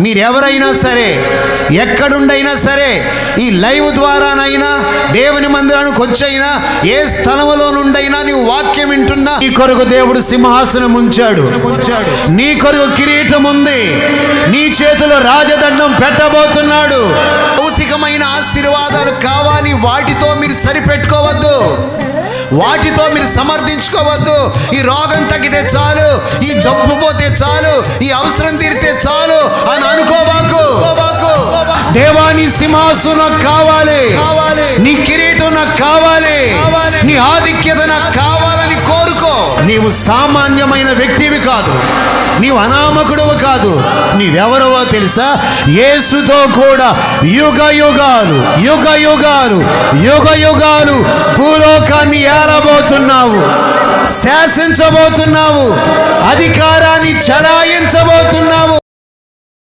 మీరెవరైనా సరే ఎక్కడుండైనా సరే ఈ లైవ్ ద్వారానైనా దేవుని మందిరానికి వచ్చైనా ఏ స్థలంలో నుండైనా నీవు వాక్యం వింటున్నా నీ కొరకు దేవుడు సింహాసనం ఉంచాడు. నీ కొరకు కిరీటం ఉంది. నీ చేతిలో రాజదండం పెట్టబోతున్నాడు. భౌతికమైన ఆశీర్వాదాలు కావాలి. వాటితో మీరు సరిపెట్టుకోవద్దు. వాటితో మీరు సమర్థించుకోవద్దు. ఈ రోగం తగ్గితే చాలు ఈ జబ్బు పోతే చాలు ఈ అవసరం దేవా నీ సింహాసనం కావాలి. నీ కిరీటం నాకు కావాలి. నీ ఆధిక్యత నాకు కావాలని కోరుకో. నీవు సామాన్యమైన వ్యక్తివి కాదు. నీవు అనామకుడవు కాదు. నీవెవరవో తెలుసా? యేసుతో కూడా యుగ యుగాలు యుగ యుగాలు యుగ యుగాలు భూలోకాన్ని ఏలబోతున్నావు శాసించబోతున్నావు అధికారాన్ని చలాయించబోతున్నావు